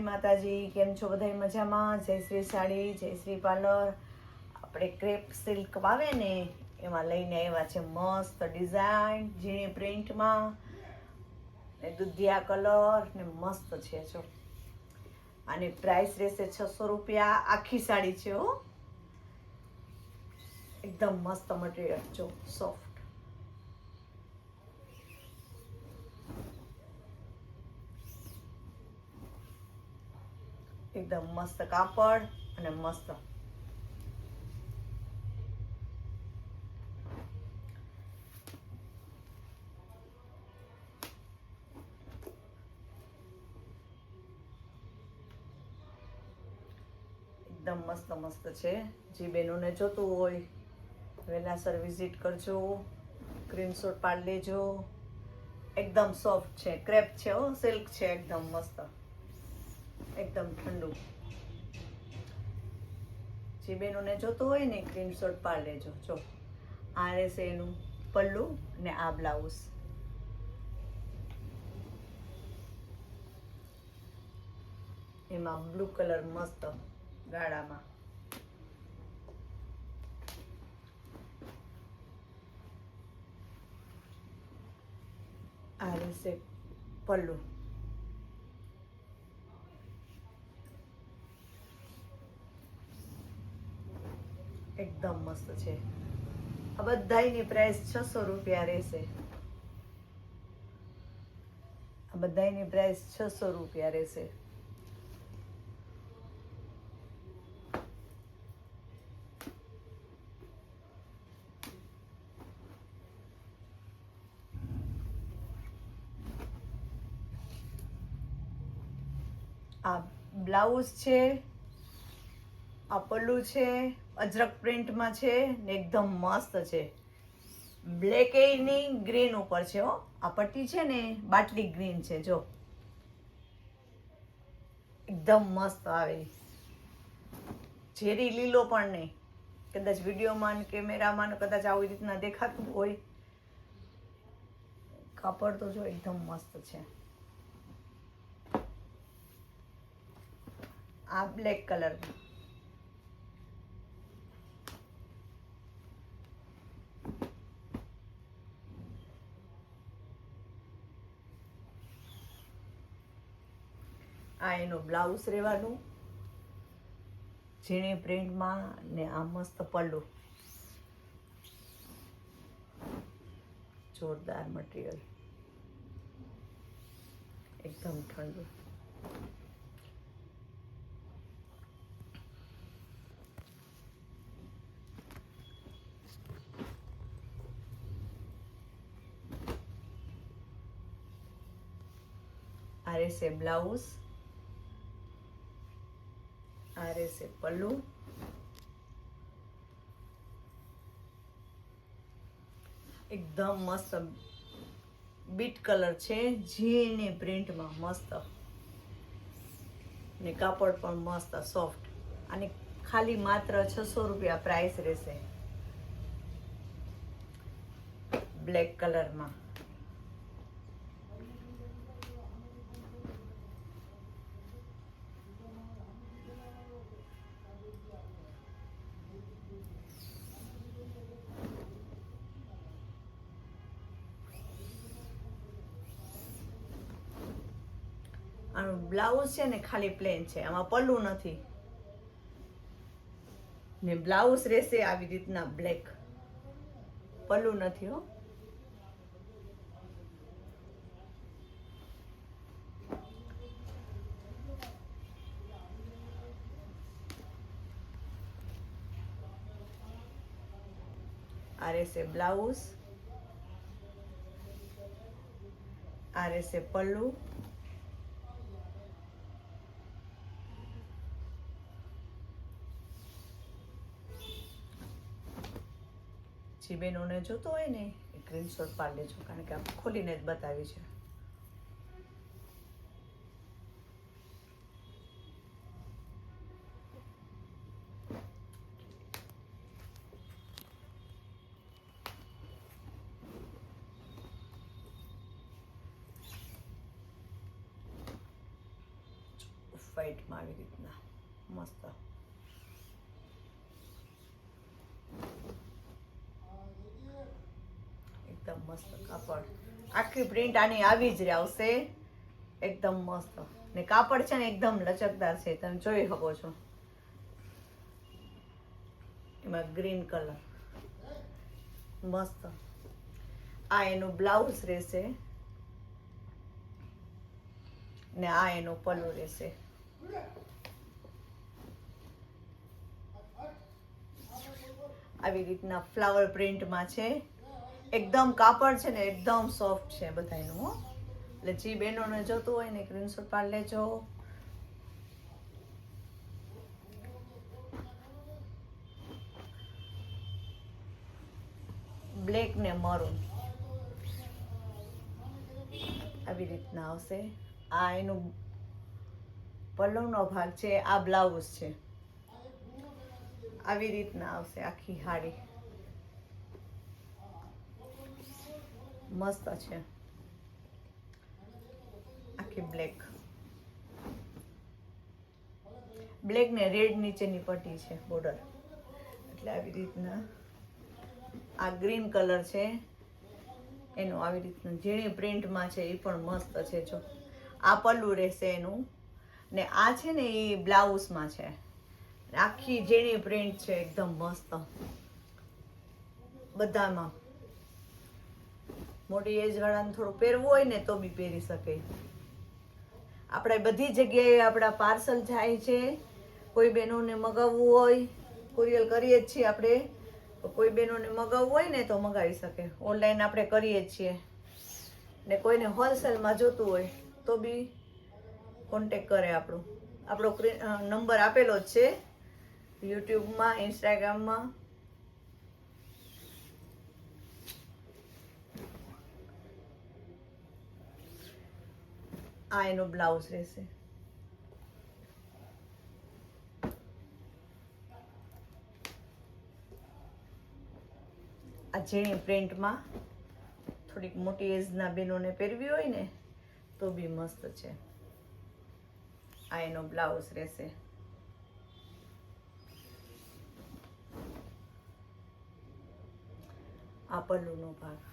માતાજી, કેમ છો બધા મજામાં? જય શ્રી સાડી, જય શ્રી પાર્લર. આપણે ક્રેપ સિલ્ક આવે ને, એમાં લઈને આવ્યા છે મસ્ત ડિઝાઇન, ઝીણી પ્રિન્ટમાં. ને દુધિયા કલર ને મસ્ત છે, જો. આની પ્રાઇસ રહેશે છસો રૂપિયા. આખી સાડી છે, હો. એકદમ મસ્ત મટીરિયલ જો સોફ્ટ એકદમ મસ્ત કાપડ અને મસ્ત. એકદમ મસ્ત મસ્ત છે. જે બહેનોને જોતું હોય વહેલાસર વિઝિટ કરજો સ્ક્રીનશોટ પાડી લેજો. એકદમ સોફ્ટ છે ક્રેપ છે હો સિલ્ક છે, એકદમ મસ્ત. એકદમ ઠંડુ. જે બહેનોને જોતો હોય ને સ્ક્રીનશોટ પાડી લેજો. જો, આ રહેશે એનું પલ્લુ ને આ બ્લાઉઝ એમાં બ્લુ કલર મસ્ત ગાળામાં. આ રહેશે પલ્લુ. એકદમ મસ્ત છે. આ બધાની પ્રાઇસ છસો રૂપિયા રહેશે. આ બધાની પ્રાઇસ છસો રૂપિયા રહેશે. આ બ્લાઉઝ છે, આ પલ્લુ છે અજરક પ્રિન્ટમાં છે ને એકદમ મસ્ત છે. બ્લેક એની ગ્રીન ઉપર છે હો. આ પટ્ટી છે ને, બાટલી ગ્રીન છે, જો. એકદમ મસ્ત આવે. ઝેરી લીલો પણ નહીં. કદાચ વિડીયોમાં કેમેરામાં કદાચ આવી રીતના દેખાતું હોય. કાપડ તો જો એકદમ મસ્ત છે. આ બ્લેક કલર આ એનું બ્લાઉઝ રહેવાનું, ઝીણી પ્રિન્ટમાં ને આ મસ્ત પલ્લુ. જોરદાર મટીરિયલ એકદમ ઠંડુ. આ રહેશે બ્લાઉઝ આ રહેશે પલ્લુ. એકદમ મસ્ત બીટ કલર છે, ઝીણી પ્રિન્ટમાં મસ્ત. ને કાપડ પણ મસ્ત સોફ્ટ. અને ખાલી માત્ર છસો રૂપિયા પ્રાઇસ રહેશે. બ્લેક કલરમાં આનું બ્લાઉઝ છે ને ખાલી પ્લેન છે. આમાં પલ્લુ નથી. ને બ્લાઉઝ રહેશે આવી રીતના બ્લેક પલ્લુ નથી હો. આ રહેશે બ્લાઉઝ. આ રહેશે પલ્લુ. જે બહેનોને જોતો હોય ને એ સ્ક્રીનશોટ પાડી લેજો, કારણ કે આપણે ખોલીને જ બતાવી છે. ફાઇટમાં આવી રીતના, મસ્ત. એકદમ મસ્ત કાપડ. આખી પ્રિન્ટ આની આવી જ આવશે એકદમ મસ્ત. ને કાપડ છે ને એકદમ લચકદાર છે. તમે જોઈ શકો છો. એમાં ગ્રીન કલર મસ્ત. આ એનું બ્લાઉઝ રહેશે. ને આ એનું પલ્લુ રહેશે. આવી રીતના ફ્લાવર પ્રિન્ટમાં છે. એકદમ કાપડ છે ને એકદમ સોફ્ટ છે બધાનું હો. એટલે જે બહેનોને જોતું હોય ને સ્ક્રીનશોટ પાડી લેજો. બ્લેક ને મરૂન આવી રીતના આવશે. આ એનું પલ્લવનો ભાગ છે, આ બ્લાઉઝ છે. આવી રીતના આવશે આખી હાડી. મસ્ત છે. આખી બ્લેક બ્લેક ને રેડ નીચેની પટ્ટી છે બોર્ડર એટલે આવી રીતના આ ગ્રીન કલર છે. એનું આવી રીતનું ઝીણી પ્રિન્ટમાં છે, એ પણ મસ્ત છે, જો. આ પલ્લું રહેશે એનું. ને આ છે ને એ બ્લાઉઝમાં છે. આખી ઝીણી પ્રિન્ટ છે, એકદમ મસ્ત. બધામાં. મોટી એજ વાળાને થોડું પહેરવું હોય ને તો બી પહેરી શકે. આપણે બધી જગ્યાએ આપણા પાર્સલ જાય છે. કોઈ બહેનોને મગાવવું હોય કુરિયર કરીએ જ છીએ આપણે. કોઈ બહેનોને મગાવવું હોય ને તો મગાવી શકે. ઓનલાઈન આપણે કરીએ જ છીએ. ને કોઈને હોલસેલમાં જોતું હોય તો બી કોન્ટેક કરે આપણું. આપણો નંબર આપેલો જ છે. યુટ્યુબમાં ઇન્સ્ટાગ્રામમાં આ એનો બ્લાઉઝ રહેશે આ ઝીણી પ્રિન્ટમાં થોડીક મોટી એજના બહેનોને પહેરવી હોય ને તો બી મસ્ત છે આ એનો બ્લાઉઝ રહેશે આ પલ્લુનો ભાગ